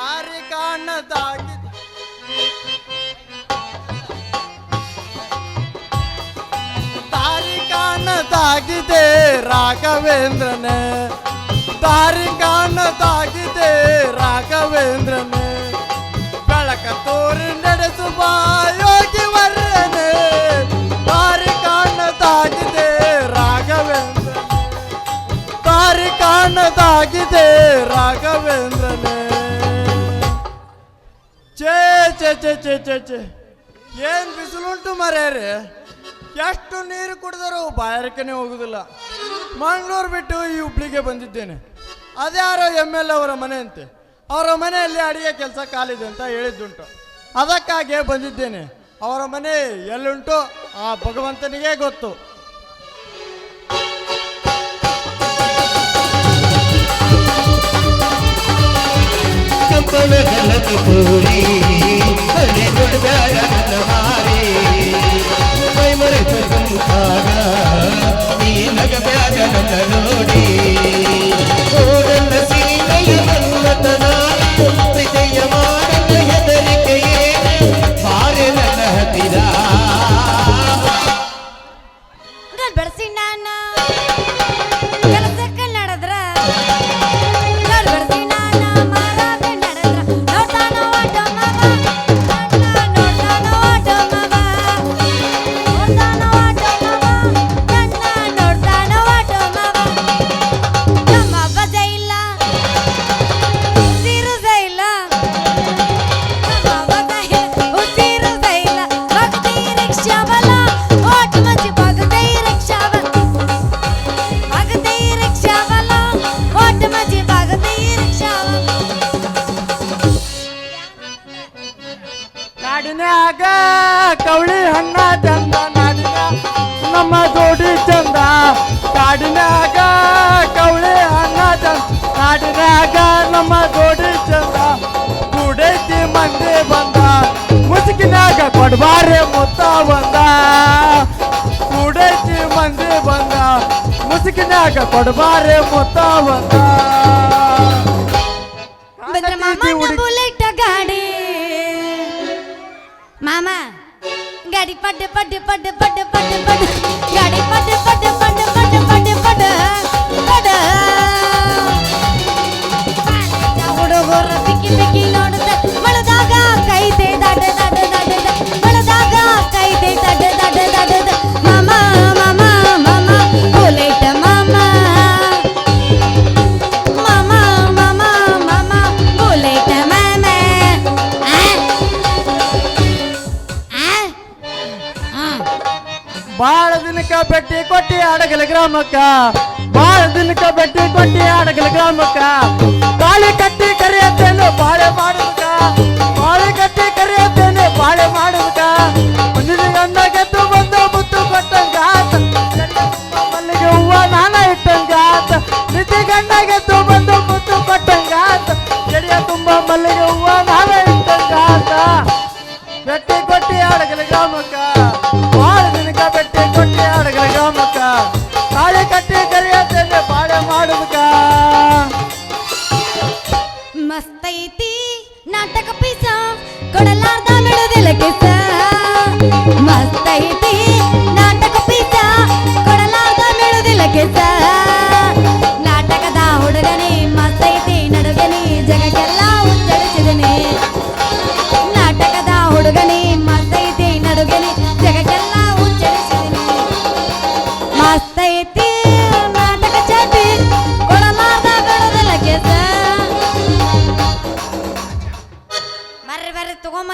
ದಾರಿ ಕಾಣದಾಗಿ ದಾರಿ ಕಾಣದಾಗಿದೆ ರಾಘವೇಂದ್ರನೇ. ದಾರಿ ಕಾಣದಾಗಿದೆ ರಾಘವೇಂದ್ರನೇ. ಬೆಳಕ ತೋರಿ ನಡೆಸುವ ಯೋಗಿ ವರ್ಯನೇ ದಾರಿ ಕಾಣದಾಗಿದೆ ರಾಘವೇಂದ್ರನೇ. ದಾರಿ ಕಾಣದಾಗಿದೆ ರಾಘವೇಂದ್ರನೇ. ಚೇ ಚೇ ಚೇ ಚೇ ಏನ್ ಬಿಸಿಲುಂಟು ಮರ್ಯಾರೆ? ಎಷ್ಟು ನೀರು ಕುಡಿದರೂ ಬಾಯಾರಿಕೆನೇ ಹೋಗುದಿಲ್ಲ. ಮಂಗಳೂರು ಬಿಟ್ಟು ಈ ಹುಬ್ಳಿಗೆ ಬಂದಿದ್ದೇನೆ. ಅದ್ಯಾರೋ ಎಂ ಎಲ್ ಅವರ ಮನೆ ಅಂತೆ. ಅವರ ಮನೆಯಲ್ಲಿ ಅಡಿಗೆ ಕೆಲಸ ಕಾಲಿದೆ ಅಂತ ಹೇಳಿದ್ದುಂಟು. ಅದಕ್ಕಾಗಿ ಬಂದಿದ್ದೇನೆ. ಅವರ ಮನೆ ಎಲ್ಲುಂಟು ಆ ಭಗವಂತನಿಗೆ ಗೊತ್ತು. ಕಂಪನ ಗಲತ ನಗಬ್ಯಾಗ ನನ್ನ ನಾಡಿನ್ಯಾಗ ಕವಳಿ ಹಣ್ಣ ಚಂದ ನಾಡಿನ ನಮ್ಮ ಜೋಡಿ ಚಂದ ಕಾಡಿನ್ಯಾಗ ಕವಳಿ ಹಣ್ಣ ಚಂದ ನಾಡಿನ್ಯಾಗ ನಮ್ಮ ಜೋಡಿ ಚಂದ. ಕೂಡೈತಿ ಮಂದಿ ಬಂದ ಮುಸುಕಿನ್ಯಾಗ ಕೊಡ್ಬಾರೆ ಮುತ್ತ ಬಂದ. ಕೂಡೈತಿ ಮಂದಿ ಬಂದ ಮುಸುಕಿನ್ಯಾಗ ಕೊಡ್ಬಾರೆ ಮುತ್ತ ಬಂದ. ಬಂದ್ರ பட்டு பட்டு பட்டு பட்டு பட்டு பட்டு. பட்டு பட்டு பட்டு பட்டு பட்டு பட்டு. ಭೇಟಿ ಕೊಟ್ಟಿ ಅಡಗಲ ಗ್ರಾಮಕ್ಕ. ಬಾಳ ದಿನಕ್ಕ ಬಟ್ಟಿ ಕೊಟ್ಟಿ ಅಡಗಲ ಗ್ರಾಮಕ್ಕ. ತಾಳಿ ಕಟ್ಟಿ ಕರೆಯತ್ತೇನು, ಬಾಳೆ ಮಾಡುದಕ್ಕ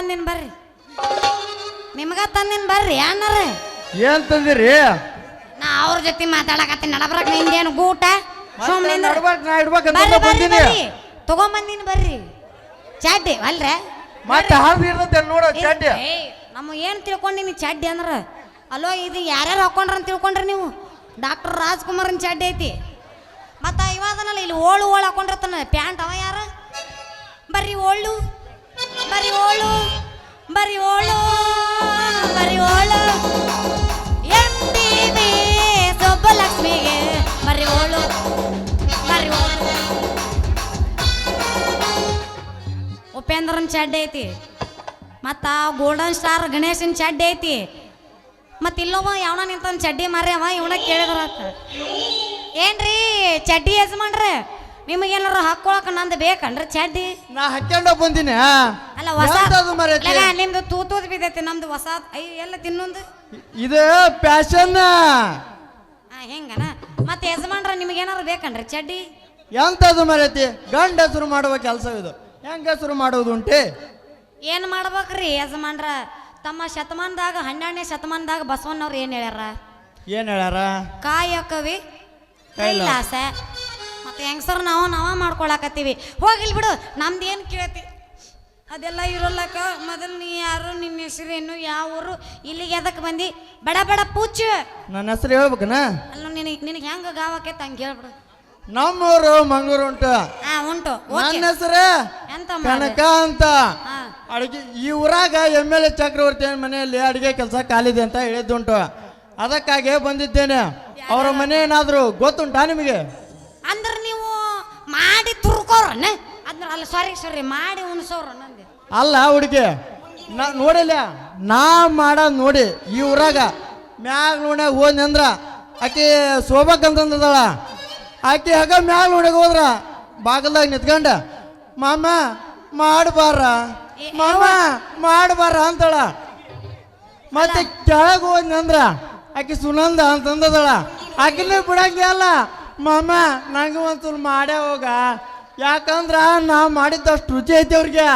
ತಗೊಂಬಂದಿನ ಬರ್ರಿ. ನಿಮ್ಗ ತಂದಿನ ಬರ್ರಿ ಅಣ್ಣರ. ಏನ್ ತಂದಿರಿ? ನಾ ಅವ್ರ ಜೊತೆ ಮಾತಾಡಕತ್ತೀನಿ ನಡಬರಕ್ ನಿಂದೇನು ಗೂಟ? ನಡ್ಬಾರ್ಕ್ ನಾ ಇಡ್ಬೇಕಂತ ಬಂದಿನಿ ತಗೊಂಬಂದಿನ. ಬರ್ರಿ. ಚಾಡ್ಡಿ ಅಲ್ರ? ಮತ್ತೆ ಹಾಳು ಇರ್ತೈತೆ ನೋಡ ಚಡ್ಡಿ. ನಮ್ಮ ಏನು ತಿಳ್ಕೊಂಡಿನಿ ಚಾಡ್ಡಿ ಅಂದ್ರ? ಅಲೋ ಇದು ಯಾರ್ಯಾರು ಹಾಕೊಂಡ್ರ ಅಂತ ತಿಳ್ಕೊಂಡ್ರಿ ನೀವು? ಡಾಕ್ಟರ್ ರಾಜ್ಕುಮಾರನ್ ಚಡ್ಡಿ ಐತಿ. ಮತ್ತ ಇವಾದನಲ್ಲ ಇಲ್ಲಿ ಓಳು ಓಳು ಹಾಕೊಂಡಿರ್ತಾನ ಪ್ಯಾಂಟ್ ಅವ ಯಾರ? ಬರ್ರಿ ಓಳು ಬರ್ರಿ ಓಳು ಬರ್ರಿ ಓಳು ಬರ್ರಿ ಓಳು ಎಂ ಟಿ ವಿ ಸೊಬ್ಬಲಕ್ಷ್ಮಿಗೆ ಬರ್ರಿ ಓಳು ಬರ್ರಿ ಓಳು ಉಪೇಂದ್ರನ ಚಡ್ಡಿ ಐತಿ. ಮತ್ತು ಗೋಲ್ಡನ್ ಸ್ಟಾರ್ ಗಣೇಶನ್ ಚಡ್ಡಿ ಐತಿ. ಮತ್ತು ಇಲ್ಲೊಬ್ಬ ಯಾವನ ನಿಂತನ್ ಚಡ್ಡಿ ಮಾರ್ಯವ ಇವನ ಕೇಳಿದ್ರ ಏನ್ರಿ, ಚಡ್ಡಿ ಯಜಮಾನ್ರಿ? ನಿಮಗೇನಾರ ಹಾಕೊಳಕ ನಂದು ಬೇಕನ್ರಿ ಚಡ್ಡಿ ನಾ ಹಾಕೊಂಡ ಬಂದಿನ ಅಲ್ಲ ಹೊಸ ಎಂತದು ಮರೈತಿ ಲಗ, ನಿಮ್ದು ತೂತೂದ್ ಬಿದ್ದೈತಿ ನಮ್ದು ಹೊಸ ಐ ಎಲ್ಲ ತಿನ್ನೊಂದು? ಇದು ಪ್ಯಾಶನ್ ಆ, ಹೆಂಗನ? ಮತ್ತೆ ಯಜಮಾನ್ರ ನಿಮಗೇನಾರ ಬೇಕನ್ರಿ ಚಡ್ಡಿ ಎಂತದು ಮರೈತಿ ಗಂಡ ಹೆಸರು ಮಾಡುವ ಕೆಲಸ ಇದು. ಹೆಂಗ ಹೆಸರು ಮಾಡೋದು ಉಂಟೆ? ಏನ್ ಮಾಡ್ಬೇಕ್ರಿ ಯಜಮಾನ್ರ? ತಮ್ಮ ಶತಮಾನದಾಗ ಹನ್ನೆರಡನೇ ಶತಮಾನದಾಗ ಬಸವಣ್ಣವ್ರು ಏನು ಹೇಳ್ಯಾರ? ಏನ್ ಹೇಳ್ಯಾರ? ಕಾಯಕವಿ ಕೈಲಾಸ. ಮತ್ತೆ ಹೆಂಗ್ಸರ್ ನಾವು ನಾವ ಮಾಡ್ಕೊಳಕತ್ತೀವಿ. ಹೋಗಿಲ್ ಬಿಡು ನಮ್ದು ಏನು ಕೇಳ್ತಿ? ಅದೆಲ್ಲ ಇರೋಲ್ಲಕ ಮೊದಲು ನೀ ಯಾರು ನಿನ್ನ ಹೆಸರೇನು ಯಾವ ಊರು ಇಲ್ಲಿಗೆ ಎದಕ್ಕೆ ಬಂದಿ? ಬಡ ಬಡ ಪೂಚ. ನನ್ನ ಹೆಸರು ಹೇಳ್ಬೇಕನ? ಅಲ್ಲ ನಿನಗೆ ನಿನಗೆ ಹೆಂಗೆ ಗಾವಕ್ಕೆ ಹಂಗೆ ಹೇಳ್ಬಿಡು. ನಮ್ಮೂರು ಮಂಗ್ಳೂರು ಉಂಟು. ಹಾ ಉಂಟು. ನನ್ನ ಹೆಸರು ಎಂತ ಕನಕ ಅಂತ. ಅಡಿಗೆ ಈ ಊರಾಗ ಎಂ ಎಲ್ ಎ ಚಕ್ರವರ್ತಿ ಮನೆಯಲ್ಲಿ ಅಡಿಗೆ ಕೆಲಸ ಖಾಲಿದೆ ಅಂತ ಹೇಳಿದ್ದುಂಟು. ಅದಕ್ಕಾಗಿ ಬಂದಿದ್ದೇನೆ. ಅವರ ಮನೆ ಏನಾದ್ರು ಗೊತ್ತುಂಟಾ ನಿಮಗೆ? ಅಂದ್ರೆ ಮಾಡಿ ತುರ್ಕೋರನ್ನ ಅದ್ರ ಅಲ್ಲ ಸಾರಿ ಸಾರಿ ಮಾಡಿ ಉಣಸೋರ ನಂದೆ. ಅಲ್ಲ ಹುಡುಗಿ ನಾ ನೋಡಿಲ್ಲ. ನಾ ಮಾಡ ನೋಡಿ ಈ ಊರಾಗ ಮ್ಯಾಗ ನೋಡ್ಯಾಗ ಹೋದ್ನಿ ಅಂದ್ರ ಆಕೆ ಶೋಭಕ್ಕಂತಂದಳ ಆಕೆ ಹಗ ಮ್ಯಾಗ ನೋಡ್ಯಾಗ ಹೋದ್ರ ಬಾಗಲ್ದಾಗ ನಿತ್ಕಂಡ ಮಾಮ ಮಾಡಬಾರ ಮಾಮ ಮಾಡಬಾರ ಅಂತಳ. ಮತ್ತೆ ಕೆಳಗೆ ಹೋದ್ನಿ ಅಂದ್ರ ಆಕೆ ಸುನಂದ ಅಂತಂದದಳ. ಆಕಿನೇ ಬಿಡಂಗೆ ಅಲ್ಲ. ಮಾಮ ನನಗೆ ಒಂದ್ಸಲ ಮಾಡೇ ಹೋಗ. ಯಾಕಂದ್ರ ನಾ ಮಾಡಿದ್ದಷ್ಟು ರುಚಿ ಐತಿ ಅವ್ರಿಗೆ.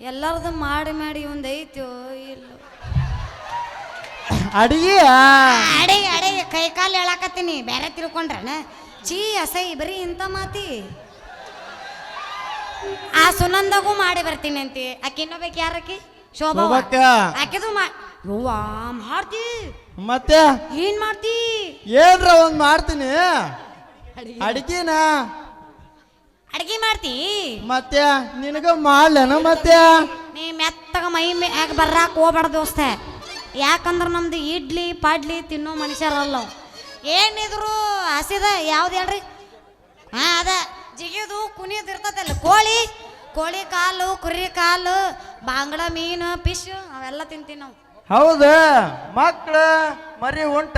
ಎಲ್ಲರದು ಮಾಡಿ ಮಾಡಿ ಒಂದು ಐತೋ ಇಲ್ಲ. ಅಡಿಗೆ? ಅಡಿಗೆ ಅಡೆ ಕೈ ಕಾಲು ಹೇಳಾಕತ್ತೀನಿ. ಬೇರೆ ತಿಳ್ಕೊಂಡ್ರನ? ಚೀ ಅಸೈ ಬರೀ ಇಂಥ ಮಾತಿ. ಆ ಸುನಂದಗೂ ಮಾಡಿ ಬರ್ತೀನಿ ಅಂತಿ. ಆಕೆ? ಇನ್ನೊಬೇಕು ಯಾರಕಿ ಶೋಭಾ ಆಕೆದು ಮಾ ಯವ್ವಾ ಮಾಡ್ತಿ? ಮತ್ತೆ? ಏನ್ ಮಾಡ್ತಿ? ಏನ್ರ ಒಂದ್ ಮಾಡ್ತೀನಿ. ಅಡಿಗೆನ. ಅಡಿಗೆ ಮಾಡ್ತಿ? ಮತ್ತೆ? ನಿನಗ ಮಾಡ್ಲೇನ ಮತ್ತೆ? ನೀ ಮೆತ್ತಗ ಮೈ ಮ್ಯಾಗ ಬರ್ರಾಕ್ ಹೋಗ್ಬೇಡ ದೋಸ್ತ. ಯಾಕಂದ್ರೆ ನಮ್ದು ಇಡ್ಲಿ ಪಾಡ್ಲಿ ತಿನ್ನೋ ಮನುಷ್ಯರಲ್ಲ. ಏನಿದ್ರು ಹಸಿದ ಯಾವ್ದು ಹೇಳ್ರಿ? ಹಾ ಅದ. ಜಿಗಿದು ಕುಣಿಯೋದು ಇರ್ತದಲ್ಲ ಕೋಳಿ. ಕೋಳಿ ಕಾಲು ಕುರಿ ಕಾಲು ಬಾಂಗ್ಡ ಮೀನು ಫಿಶ್ ಅವೆಲ್ಲ ತಿಂತೀವಿ ನಾವು. ಹೌದು. ಮಕ್ಳ ಮರಿ ಉಂಟ.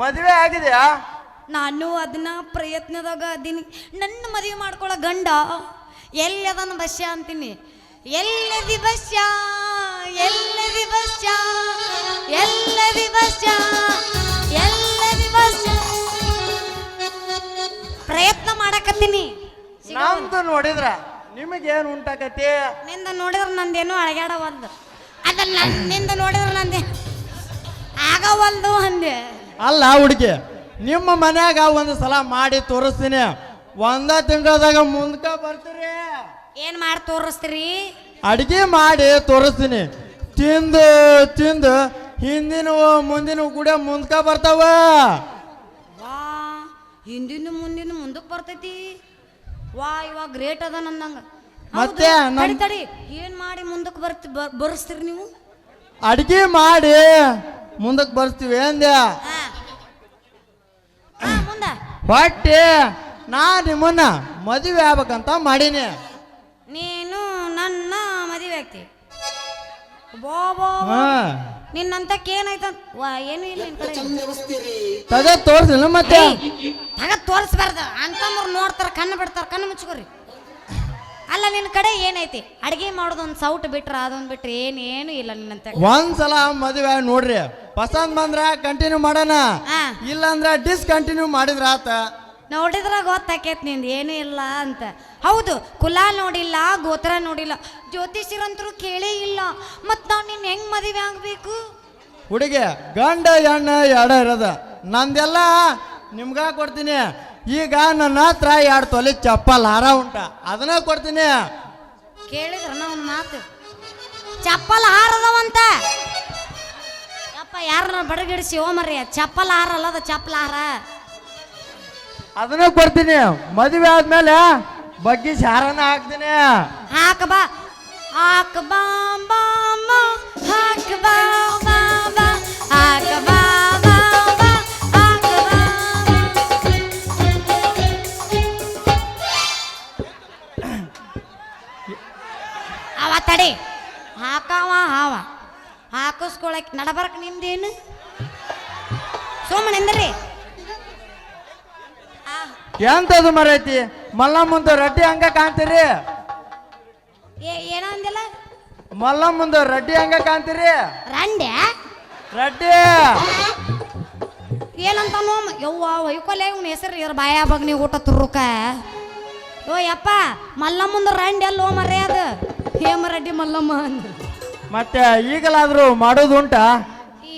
ಮದುವೆ ಆಗಿದೆಯಾ? ನಾನು ಅದನ್ನ ಪ್ರಯತ್ನದಾಗ ಅದೀನಿ. ನನ್ನ ಮದುವೆ ಮಾಡ್ಕೊಳ್ಳೋ ಗಂಡ ಎಲ್ಲದನ್ನ ಬಸ್ಯ? ಅಂತೀನಿ. ಎಲ್ಲದಿ ಬಸ್ಯ? ಎಲ್ಲದಿ ಬಸ್ಯ? ಎಲ್ಲದಿ ಬಸ್ಯ? ಎಲ್ಲದಿ ಬಸ್ಯ? ಪ್ರಯತ್ನ ಮಾಡಕತ್ತೀನಿ. ನಮ್ದು ನೋಡಿದ್ರ ನಿಮಗೇನ್ ಉಂಟಾಗತ್ತೆ ನಿಂದ ನೋಡಿದ್ರೆ ನಂದೇನು ಅಳಗ್ಯಾಡವಲ್ದು ಅದನ್ನ ನಿಂದ ನೋಡಿದ್ರೆ ನಂದೆ ಆಗವಲ್ದು ಅಂದೆ. ಅಲ್ಲ ಹುಡುಗಿ ನಿಮ್ಮ ಮನ್ಯಾಗ ಒಂದು ಸಲ ಮಾಡಿ ತೋರಿಸ್ತೀನಿ. ಒಂದ ತಿಂಗಳದಾಗ ಮುಂದ್ಕ ಬರ್ತೀರಿ? ಏನ್ ಮಾಡಿ ತೋರಿಸ್ತೀರಿ? ಅಡಿಗೆ ಮಾಡಿ ತೋರಿಸ್ತೀನಿ. ತಿಂದು ತಿಂದು ಹಿಂದಿನ ಮುಂದಿನ ಕೂಡ ಮುಂದ್ಕ ಬರ್ತಾವ. ಹಿಂದಿನ ಮುಂದಿನ ಮುಂದಕ್ಕೆ ಬರ್ತೈತಿ. ವಾ ಇವಾಗ ಗ್ರೇಟ್ ಅದ ನಂದಂಗ ಮತ್ತೆ ನಮ್- ತಡಿ ತಡಿ. ಏನ್ ಮಾಡಿ ಮುಂದಕ್ಕೆ ಬರ್ತಿ ಬರ್ಸ್ತೀರಿ ನೀವು? ಅಡಿಗೆ ಮಾಡಿ ಮುಂದಕ್ಕೆ ಬರ್ತೀವಿ ಅಂದ್ಯ? ಹಾ. ಹಾ, ಮುಂದ. ಹೊಟ್ಟೆ ನಾ ನಿಮ್ಮನ್ನ ಮದುವೆ ಆಗ್ಬೇಕಂತ ಮಾಡೀನಿ. ನೀನು ನನ್ನ ಮದುವೆ ಆಗ್ತಿ. ಬೋ ಬೋ ಬೋ. ಹಾ. ನಿನ್ನಂತಕ್ಕೆ ಏನಾಯ್ತ ವಾ ಏನು ಇಲ್ಲ ನಿನ್ ಕಡೆ. ತಗ ತೋರ್ಸಿಲ್ಲ ಮತ್ತೆ? ತಗ ತೋರಿಸ್ಬಾರ್ದು. ಅಂತಂದ್ರು ನೋಡ್ತಾರ ಕಣ್ಣು ಬಿಡ್ತಾರ ಕಣ್ಣು ಮುಚ್ಕೋರಿ ಅಲ್ಲ ನಿನ್ನ ಕಡೆ ಏನೈತಿ? ಅಡಿಗೆ ಮಾಡೋದು ಒಂದು ಸೌಟ್ ಬಿಟ್ರ ಅದೊಂದು ಬಿಟ್ರೆ ಏನು ಏನು ಇಲ್ಲ ನಿನ್ನಂತ ಒಂದ್ಸಲ ಮದುವೆ ಆಗಿ ನೋಡ್ರಿ. ಪಸಂದ್ ಬಂದ್ರ ಕಂಟಿನ್ಯೂ ಮಾಡೋಣ. ಹಾ. ಇಲ್ಲ ಅಂದ್ರ ಡಿಸ್ಕಂಟಿನ್ಯೂ ಮಾಡಿದ್ರ ಆತ. ನೋಡಿದ್ರ ಗೊತ್ತಾಕೇತ್ನಿಂದ ಏನು ಇಲ್ಲ ಅಂತ. ಹೌದು ಕುಲ ನೋಡಿಲ್ಲ ಗೋತ್ರ ನೋಡಿಲ್ಲ ಜ್ಯೋತಿಷ್ಯರಂತರೂ ಕೇಳೇ ಇಲ್ಲ. ಮತ್ ನಾವ್ ನಿನ್ ಹೆಂಗ್ ಮದುವೆ ಆಗ್ಬೇಕು? ಹುಡುಗಿ ಗಂಡ ಹೆಣ್ಣು ಎಡ ಇರದ. ನಂದೆಲ್ಲ ನಿಮ್ಗ ಕೊಡ್ತೀನಿ. ಈಗ ನನ್ನ ಹತ್ರ ಎರಡು ತೊಲೆ ಚಪ್ಪಲ್ ಹಾರ ಉಂಟ. ಅದನ್ನ ಕೊಡ್ತೀನಿ. ಕೇಳಿದ್ರ ಒಂದು ಮಾತು? ಚಪ್ಪಲ್ ಹಾರದವಂತ ಯಪ್ಪ ಯಾರನ್ನ ಬಡಗಿಡಿಸಿ ಓಮರಿ ಚಪ್ಪಲ್ ಹಾರ ಅಲ್ಲದ ಚಪ್ಪಲ್ ಹಾರ? ಅದನ್ನ ಕೊಡ್ತೀನಿ. ಮದುವೆ ಆದ್ಮೇಲೆ ಬಗ್ಗಿ ಶಾರನ ಹಾಕ್ತೀನಿ. ಹಾಕಬಾ ಹಾಕಬಾ ಅವ ತಡಿ, ಹಾಕವ, ಹಾವ. ಹಾಕಿಸ್ಕೊಳಕ್ ನಡಬರಕ್ ನಿಮ್ದೇನು ಸೋಮಣ್ಣ ಎಂತದು ಮರೈತಿ? ಮಲ್ಲಮ್ಮಂದು ರಡ್ಡಿ ಹಂಗ ಕಾಣ್ತೀರಿ? ಏನೋ ಅಂದಿಲ್ಲ. ಮಲ್ಲಮ್ಮಂದು ರಡ್ಡಿ ಹಂಗ ಕಾಣ್ತೀರಿ? ರಂಡೆ ರಡ್ಡಿ. ಏನಂತ ಯವ್ವ ಹೊಯ್ಕೊಲೆ ಇವ್ನ ಹೆಸರು ಇವ್ರ ಬಾಯ ಬಗ್ನಿ ಊಟ ತುರುಕ ಓ ಯಪ್ಪ ಮಲ್ಲಮ್ಮಂದು ರಂಡೆ ಅಲ್ಲೋ ಮರ್ರೆ ಅದು. ಹೇಮರೆಡ್ಡಿ ಮಲ್ಲಮ್ಮ ಅಂದ. ಮತ್ತೆ ಈಗಲಾದ್ರೂ ಮಾಡೋದು ಉಂಟಾ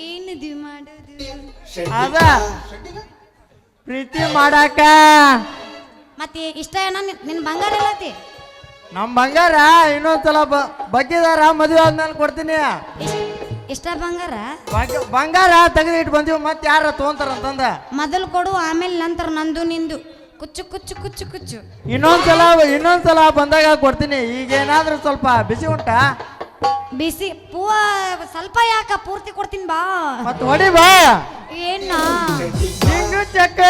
ಏನಿದ್ವಿ ಮಾಡೋದು? ಅದ. ಪ್ರೀತಿ ಮಾಡಾಕ? ಮತ್ತೆ ಇಷ್ಟ ಏನ ನಿನ್- ನಿನ್ ಬಂಗಾರ ಎಲ್ಲತಿ? ನಮ್ ಬಂಗಾರ ಇನ್ನೊಂದ್ಸಲ ಬ- ಬಗ್ಗಿದಾರ ಮದುವೆ ಆದ್ಮೇಲೆ ಕೊಡ್ತೀನಿ. ಇಷ್ಟ- ಇಷ್ಟ ಬಂಗಾರ? ಬಗ್- ಬಂಗಾರ ತೆಗೆದು ಇಟ್ಟು ಬಂದೀವಿ ಮತ್ತೆ ಯಾರ ತೊಗೊಂತಾರಂತಂದ ಮೊದಲು ಕೊಡು ಆಮೇಲೆ ನಂತರ ನಂದು ನಿಂದು. ಕುಚ್ಚು ಕುಚ್ಚು ಕುಚ್ಚು ಕುಚ್ಚು. ಇನ್ನೊಂದ್ಸಲ ಇನ್ನೊಂದ್ಸಲ ಬಂದಾಗ ಕೊಡ್ತೀನಿ. ಈಗೇನಾದ್ರೂ ಸ್ವಲ್ಪ ಬಿಸಿ ಉಂಟಾ? ಬಿಸಿ ಪೂವ ಸ್ವಲ್ಪ ಯಾಕ ಪೂರ್ತಿ ಕೊಡ್ತೀನಿ ಬಾ. ಮತ್ ಹೊಡಿ ಬಾ. ಏನ ಹಿಂಗು ಚೆಕ್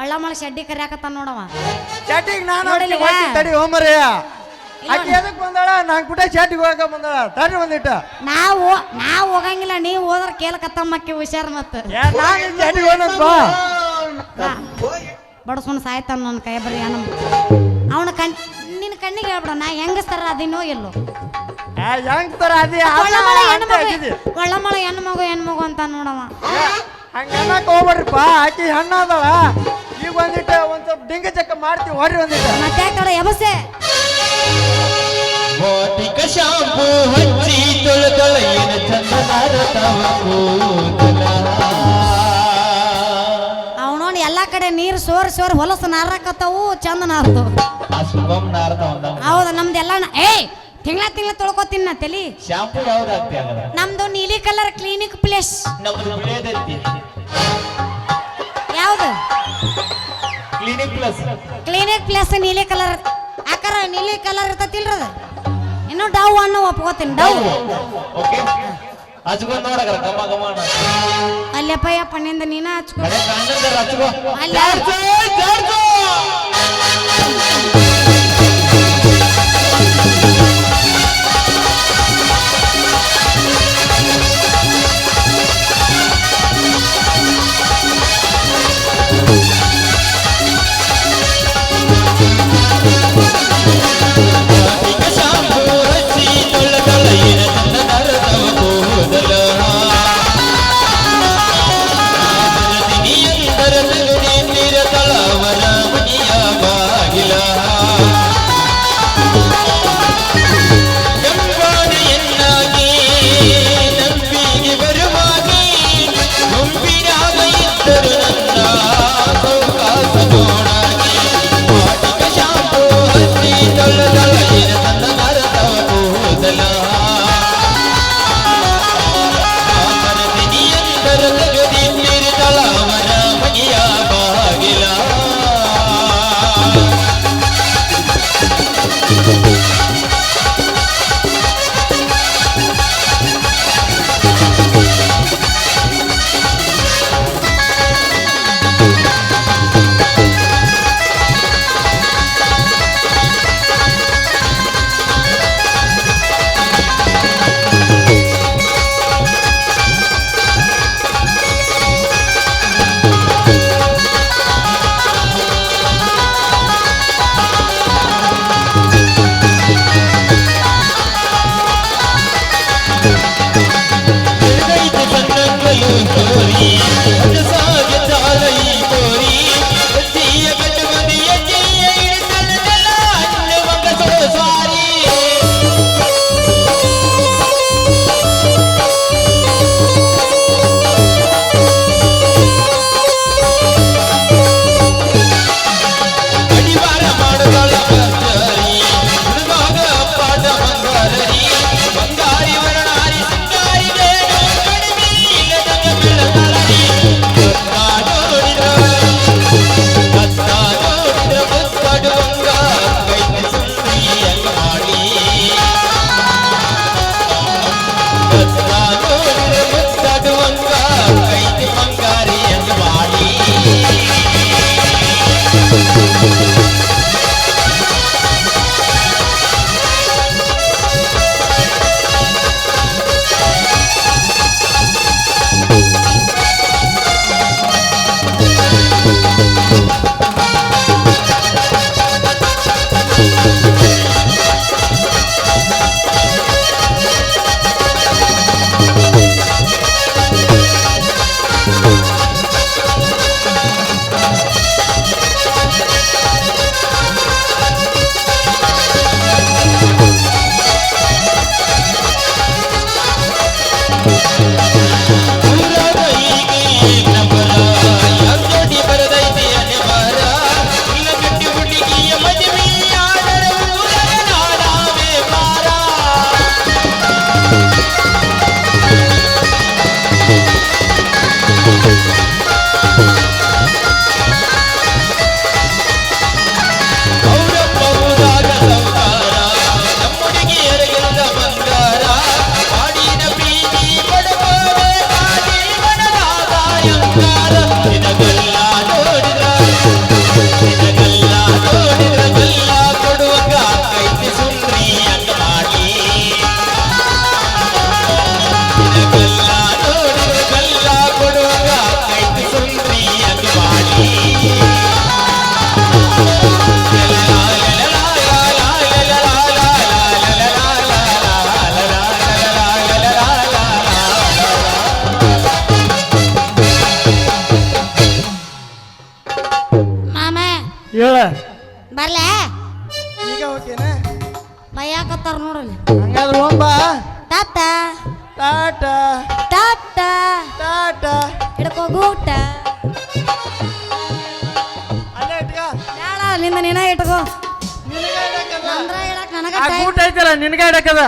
ಒಳ್ಳ ಮಳ ಶೆಡ್ಡಿ ಕರಿಯಾಕತ್ತ ನೋಡವ. ಚಟಿಗ್ ನಾನು ನೋಡಿಲ್ಲ? ತಡಿ ಹೋಮರಯ್ಯ ಆಕಿ ಎದಕ್ ಬಂದಾಳ? ನಾನ್ ಕೂಡ ಚಟಿಗೆ ಹೋಗಕ ಬಂದಾಳ. ತಡಿ ಒಂದಿಟ್ಟು. ನಾವು ನಾವು ಹೋಗಂಗಿಲ್ಲ ನೀವು ಹೋದ್ರ ಕೇಳಕತ್ತಮ್ಮಕ್ಕೆ ಹುಷಾರ್ ಮತ್ತ. ನಾನು ಚಟಿಗೆ ಬಡಸ್ಕೊಂಡು ಸಾಯ್ತಾನ ನನ್ನ ಕೈ ಬರೀ ನಮ್ಮ ಅವನ ಕಣ್ ನಿನ್ನ ಕಣ್ಣಿಗೆ ಹೇಳ್ಬಿಡ ನಾ ಹೆಂಗಸ್ತಾರ ಅದಿನೋ ಎಲ್ಲೋ. ಹೆಂಗ್ ತರ ಅದಿ ಒಳ್ಳಮಳ ಹೆಣ್ಣು ಮಗು. ಒಳ್ಳಮಳ ಹೆಣ್ಣು ಮಗು ಹೆಣ್ಣು ಮಗು ಅಂತ ನೋಡವ. ಹಂಗನ್ನಕ್ ಹೋಗ್ಬೇಡ್ರಿಪ್ಪ. ಆಕಿ ಹಣ್ಣು ಅದಾಳ. ಈಗ ಒಂದಿಟ್ಟು ಒಂದ್ ಸ್ವಲ್ಪ ಡಿಂಗ ಚೆಕ್ ಮಾಡ್ತೀವಿ. ಹೊರ್ರಿ ಒಂದಿಟ್ಟು. ಮತ್ತೆ ಯಾಕಡೆ ಎಬಸೆ ಭೌತಿಕ ಶಾಂಪು ಹಚ್ಚಿ ತೊಳೆದಳ ಏನ ಚಂದನಾರ ತವ ಅವನೋನ್ ಎಲ್ಲಾ ಕಡೆ ನೀರು ಸೋರ್ ಸೋರ್ ಹೊಲಸು ನಾರಕತ್ತವು ಚಂದ ನಾರ್ತವು. ಹೌದು ನಮ್ದೆಲ್ಲ ಏಯ್! ತಿಂಗಳ ತಿಂಗಳ ತೊಳ್ಕೊತೀನಿ ನಾ ತಲಿ. ಶಾಂಪು ಯಾವ್ದು ಹಾಕ್ತಿ ಹಂಗಾರ ನಮ್ದು ನೀಲಿ ಕಲರ್ ಕ್ಲಿನಿಕ್ ಪ್ಲೇಸ್. ನಮ್ದು ಬಿಳಿಯದೈತಿ ಯಾವ್ದು? Clinic plus. ಕ್ಲಿನಿಕ್ ಪ್ಲೇಸ್ ನೀಲಿ ಕಲರ್. ಆಕಾರ ನೀಲಿ ಕಲರ್ ಇರ್ತತಿಲ್ರಿ ಅದು? ಇನ್ನು ಡೌ ಅನ್ನು ಒಪ್ಕೋತೀನಿ ಡವ್. ಓಕೆ ಹಚ್ಕೊಂಡ್ ನೋಡಕ್ರ ಗಮ ಗಮ ಅನ್ನ. ಅಲ್ಲಪ್ಪ ಯಪ್ಪ ನಿಂದ ನೀನ ಹಚ್ಕೊ. ಹಚ್ಕೋ. ಅಲ್ಲ ಎಂದರ ಹೇಳ. ಬರ್ಲೆ. ಈಗ ಓಕೆನ ಬೈಯಾಕತ್ತಾರ ನೋಡಲ್ಲಿ. ಹಂಗಾದ್ರೆ ಹೋಗ್ಬ. ತಾತ ಟಾಟಾ. ತಾಟ ಟಾಟಾ. ಹಿಡ್ಕೋ ಗೂಟ ಅಲ್ಲೇ ಇಟ್ಕ. ಬೇಡ ನಿಂದ ನೀನ ಇಟ್ಕೋ. ಹೇಳಕ್ ನನಗ ಗೂಟ ಐತಲ್ಲ ನಿನಗೆ ಇಡಕ್ಕದ.